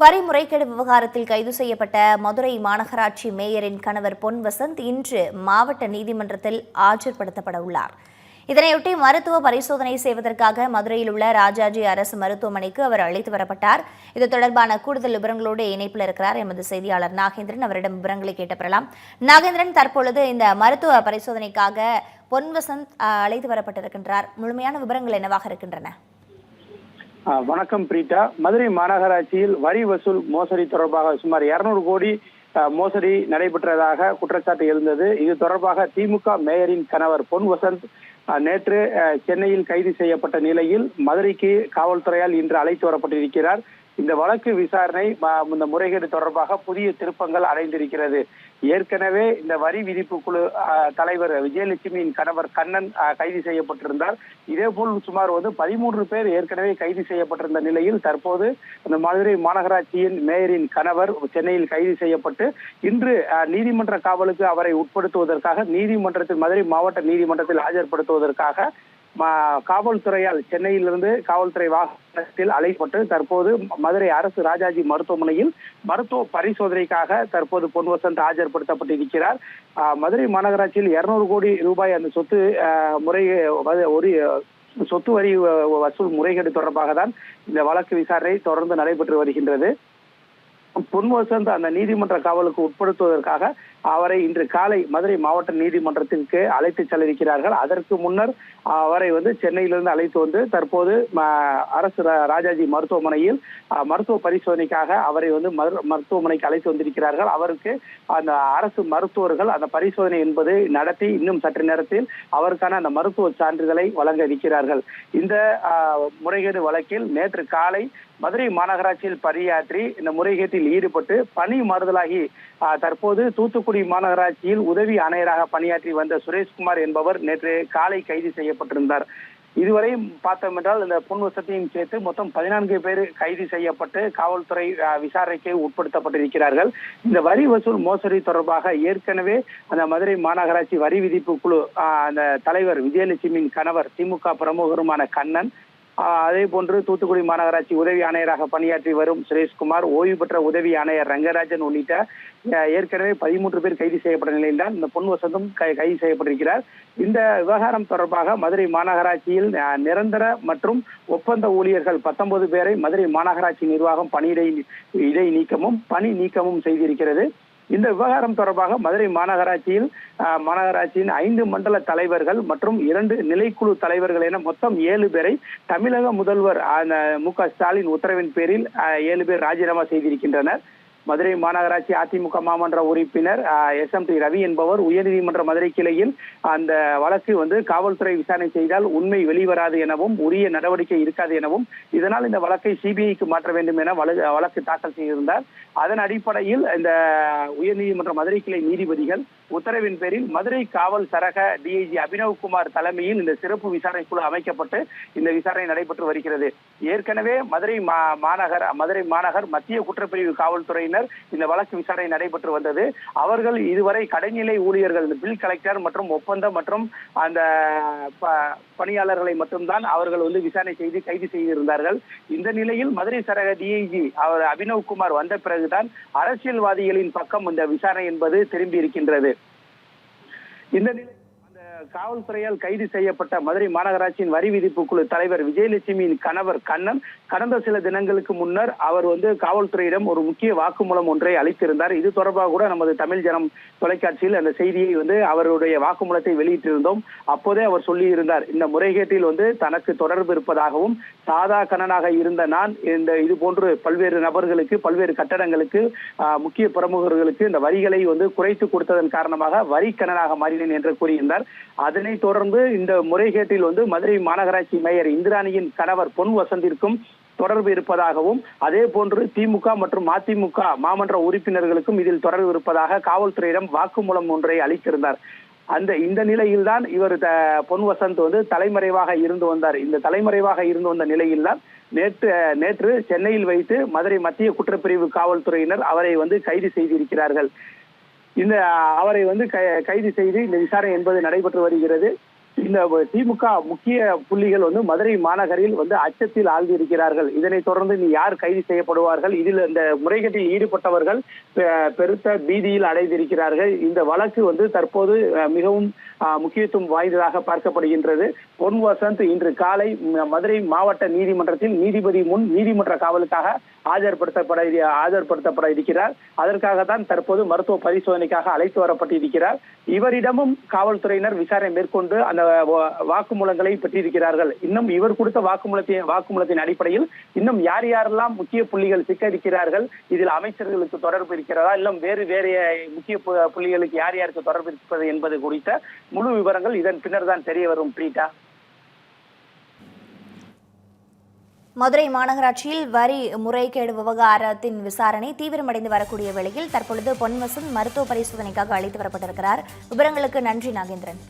பரிமுறைகேடு விவகாரத்தில் கைது செய்யப்பட்ட மதுரை மாநகராட்சி மேயரின் கணவர் பொன் வசந்த் இன்று மாவட்ட நீதிமன்றத்தில் ஆஜர்படுத்தப்பட உள்ளார். இதனையொட்டி மருத்துவ பரிசோதனை செய்வதற்காக மதுரையில் உள்ள ராஜாஜி அரசு மருத்துவமனைக்கு அவர் அழைத்து வரப்பட்டார். இது தொடர்பான கூடுதல் விவரங்களோடு இணைப்பில் இருக்கிறார் எமது செய்தியாளர் நாகேந்திரன். அவரிடம் விவரங்களை கேட்டப்பெறலாம் நாகேந்திரன் தற்பொழுது இந்த மருத்துவ பரிசோதனைக்காக பொன் வசந்த் அழைத்து வரப்பட்டிருக்கின்றார். முழுமையான விவரங்கள் என்னவாக இருக்கின்றன? வணக்கம் பிரீட்டா. மதுரை மாநகராட்சியில் வரி வசூல் மோசடி தொடர்பாக சுமார் 200 கோடி மோசடி நடைபெற்றதாக குற்றச்சாட்டு எழுந்தது. இது தொடர்பாக திமுக மேயரின் கணவர் பொன் வசந்த் நேற்று சென்னையில் கைது செய்யப்பட்ட நிலையில் மதுரைக்கு காவல்துறையால் இன்று அழைத்து வரப்பட்டிருக்கிறார். இந்த வழக்கு விசாரணை இந்த முறைகேடு தொடர்பாக புதிய திருப்பங்கள் அடைந்திருக்கிறது. ஏற்கனவே இந்த வரி விதிப்பு குழு தலைவர் விஜயலட்சுமியின் கணவர் கண்ணன் கைது செய்யப்பட்டிருந்தார். இதேபோல் சுமார் வந்து பதிமூன்று பேர் ஏற்கனவே கைது செய்யப்பட்டிருந்த நிலையில் தற்போது இந்த மதுரை மாநகராட்சியின் மேயரின் கணவர் சென்னையில் கைது செய்யப்பட்டு இன்று நீதிமன்ற காவலுக்கு அவரை உட்படுத்துவதற்காக நீதிமன்றத்தில் மதுரை மாவட்ட நீதிமன்றத்தில் ஆஜர்படுத்துவதற்காக காவல்துறையால் சென்னையிலிருந்து காவல்துறை வாகனத்தில் அழைக்கப்பட்டு தற்போது மதுரை அரசு ராஜாஜி மருத்துவமனையில் மருத்துவ பரிசோதனைக்காக தற்போது பொன் வசந்த் ஆஜர்படுத்தப்பட்டிருக்கிறார். மதுரை மாநகராட்சியில் 200 கோடி ரூபாய் அந்த சொத்து முறை ஒரு சொத்து வரி வசூல் முறைகேடு தொடர்பாக தான் இந்த வழக்கு விசாரணை தொடர்ந்து நடைபெற்று வருகின்றது. பொன் வசந்த் அந்த நீதிமன்ற காவலுக்கு உட்படுத்துவதற்காக அவரை இன்று காலை மதுரை மாவட்ட நீதிமன்றத்திற்கு அழைத்து செல்லிருக்கிறார்கள் அதற்கு முன்னர் அவரை வந்து சென்னையிலிருந்து அழைத்து வந்து தற்போது ம- அரசு ரா- ராஜாஜி மருத்துவமனையில் மருத்துவ பரிசோதனைக்காக அவரை வந்து மரு- மருத்துவமனைக்கு அழைத்து வந்திருக்கிறார்கள். அவருக்கு அந்த அரசு மருத்துவர்கள் அந்த பரிசோதனை என்பது நடத்தி இன்னும் சற்று நேரத்தில் அவருக்கான அந்த மருத்துவ சான்றிதழை வழங்க இருக்கிறார்கள். இந்த முறைகேடு வழக்கில் நேற்று காலை மதுரை மாநகராட்சியில் பணியாற்றி இந்த முறைகேட்டில் ஈடுபட்டு பணி மாறுதலாகி தற்போது தூத்துக்குடி மாநகராட்சியில் உதவி ஆணையராக பணியாற்றி வந்த சுரேஷ்குமார் என்பவர் நேற்று காலை கைது செய்யப்பட்டிருந்தார். இதுவரை பார்த்தோம் என்றால் இந்த புன் வசத்தையும் சேர்த்து மொத்தம் பதினான்கு பேர் கைது செய்யப்பட்டு காவல்துறை விசாரணைக்கு உட்படுத்தப்பட்டிருக்கிறார்கள். இந்த வரி வசூல் மோசடி தொடர்பாக ஏற்கனவே அந்த மதுரை மாநகராட்சி வரி விதிப்பு குழு அந்த தலைவர் விஜயலட்சுமியின் கணவர் திமுக பிரமுகருமான கண்ணன் அதே போன்று தூத்துக்குடி மாநகராட்சி உதவி ஆணையராக பணியாற்றி வரும் சுரேஷ்குமார் ஓய்வு பெற்ற உதவி ஆணையர் ரங்கராஜன் உள்ளிட்ட ஏற்கனவே பதிமூன்று பேர் கைது செய்யப்பட்ட நிலையில் தான் இந்த பொன் வசந்தும் கை- கைது செய்யப்பட்டிருக்கிறார். இந்த விவகாரம் தொடர்பாக மதுரை மாநகராட்சியில் நிரந்தர மற்றும் ஒப்பந்த ஊழியர்கள் பத்தொன்பது பேரை மதுரை மாநகராட்சி நிர்வாகம் பணியிடை இடை நீக்கமும் பணி நீக்கமும் செய்திருக்கிறது. இந்த விவகாரம் தொடர்பாக மதுரை மாநகராட்சியில் ஆஹ், மாநகராட்சியின் ஐந்து மண்டல தலைவர்கள் மற்றும் இரண்டு நிலைக்குழு தலைவர்கள் என மொத்தம் ஏழு பேரை தமிழக முதல்வர் அந்த மு க ஸ்டாலின் உத்தரவின் பேரில் ஏழு பேர் ராஜினாமா செய்திருக்கின்றனர். மதுரை மாநகராட்சி அதிமுக மாமன்ற உறுப்பினர் எஸ் எம் டி ரவி என்பவர் உயர்நீதிமன்ற மதுரை கிளையில் அந்த வழக்கு வந்து காவல்துறை விசாரணை செய்தால் உண்மை வெளிவராது எனவும் உரிய நடவடிக்கை இருக்காது எனவும் இதனால் இந்த வழக்கை சிபிஐக்கு மாற்ற வேண்டும் என வழக்கு வழக்கு தாக்கல் செய்திருந்தார். அதன் அடிப்படையில் இந்த உயர்நீதிமன்ற மதுரை கிளை நீதிபதிகள் உத்தரவின் பேரில் மதுரை காவல் சரக டிஐஜி அபினவ்குமார் தலைமையில் இந்த சிறப்பு விசாரணை குழு அமைக்கப்பட்டு இந்த விசாரணை நடைபெற்று வருகிறது. ஏற்கனவே மதுரை மா- மாநகர் மதுரை மாநகர் மத்திய குற்றப்பிரிவு காவல்துறையினர் இந்த வழக்கு விசாரணை நடைபெற்று வந்தது. அவர்கள் இதுவரை கடைநிலை ஊழியர்கள் பில் கலெக்டர் மற்றும் ஒப்பந்தம் மற்றும் அந்த பணியாளர்களை மட்டும்தான் அவர்கள் வந்து விசாரணை செய்து கைது செய்திருந்தார்கள். இந்த நிலையில் மதுரை சரக டிஐஜி அவர் அபினவ் குமார் வந்த பிறகுதான் அரசியல்வாதிகளின் பக்கம் இந்த விசாரணை என்பது திரும்பி இருக்கின்றது. இந்த நிலை- காவல்துறையால் கைது செய்யப்பட்ட மதுரை மாநகராட்சியின் வரி விதிப்பு குழு தலைவர் விஜயலட்சுமியின் கணவர் கண்ணன். கடந்த சில தினங்களுக்கு முன்னர் அவர் வந்து காவல்துறையிடம் ஒரு முக்கிய வாக்குமூலம் ஒன்றை அளித்திருந்தார். இது தொடர்பாக கூட நமது தமிழ் ஜனம் தொலைக்காட்சியில் அந்த செய்தியை வந்து அவருடைய வாக்குமூலத்தை வெளியிட்டிருந்தோம். அப்போதே அவர் சொல்லியிருந்தார் இந்த முறைகேட்டில் வந்து தனக்கு தொடர்பு இருப்பதாகவும் சாதா கண்ணனாக இருந்த நான் இந்த இது போன்று பல்வேறு நபர்களுக்கு பல்வேறு கட்டடங்களுக்கு ஆஹ், முக்கிய பிரமுகர்களுக்கு இந்த வரிகளை வந்து குறைத்து கொடுத்ததன் காரணமாக வரி கண்ணனாக மாறினேன் என்று கூறியிருந்தார். அதனைத் தொடர்ந்து இந்த முறைகேட்டில் வந்து மதுரை மாநகராட்சி மேயர் இந்திராணியின் கணவர் பொன் வசந்திற்கும் தொடர்பு இருப்பதாகவும் அதே போன்று திமுக மற்றும் அதிமுக மாமன்ற உறுப்பினர்களுக்கும் இதில் தொடர்பு இருப்பதாக காவல்துறையிடம் வாக்குமூலம் ஒன்றை அளித்திருந்தார். அந்த இந்த நிலையில்தான் இவர் த- பொன் வசந்த் வந்து தலைமறைவாக இருந்து வந்தார். இந்த தலைமறைவாக இருந்து வந்த நிலையில்தான் நேற்று நேற்று சென்னையில் வைத்து மதுரை மத்திய குற்றப்பிரிவு காவல்துறையினர் அவரை வந்து கைது செய்திருக்கிறார்கள். இந்த அவரை வந்து கை- கைது செய்து இந்த விசாரணை என்பது நடைபெற்று வருகிறது. இந்த திமுக முக்கிய புள்ளிகள் வந்து மதுரை மாநகரில் வந்து அச்சத்தில் ஆழ்ந்திருக்கிறார்கள். இதனைத் தொடர்ந்து நீ யார் கைது செய்யப்படுவார்கள்? இதில் இந்த முறைகேட்டில் ஈடுபட்டவர்கள் பெ- பெருத்த பீதியில் அடைந்திருக்கிறார்கள். இந்த வழக்கு வந்து தற்போது மிகவும் முக்கியத்துவம் வாய்ந்ததாக பார்க்கப்படுகின்றது. பொன் வசந்த் இன்று காலை மதுரை மாவட்ட நீதிமன்றத்தில் நீதிபதி முன் நீதிமன்ற காவலுக்காக ஆஜர்படுத்தப்பட ஆஜர்படுத்தப்பட இருக்கிறார். அதற்காக தான் தற்போது மருத்துவ பரிசோதனைக்காக அழைத்து வரப்பட்டு இருக்கிறார் இவரிடமும் காவல்துறையினர் விசாரணை மேற்கொண்டு அந்த வாக்குமூலங்களை பெற்றிருக்கிறார்கள். இன்னும் இவர் கொடுத்த வாக்குமூலத்தின் வாக்குமூலத்தின் அடிப்படையில் இன்னும் யார் யாரெல்லாம் முக்கிய புள்ளிகள் சிக்க இருக்கிறார்கள் இதில் அமைச்சர்களுக்கு தொடர்பு இருக்கிறதா இல்லம் வேறு வேறு முக்கிய பு- புள்ளிகளுக்கு யார் யாருக்கு தொடர்பு இருப்பது என்பது குறித்த முழு விவரங்கள் இதன் பின்னர் தான் தெரிய வரும் பிரீட்டா. மதுரை மாநகராட்சியில் வரி முறைகேடு விவகாரத்தின் விசாரணை தீவிரமடைந்து வரக்கூடிய வேளையில் தற்பொழுது பொன்வசன் மருத்துவ பரிசோதனைக்காக அழைத்து வரப்பட்டிருக்கிறார். விவரங்களுக்கு நன்றி நாகேந்திரன்.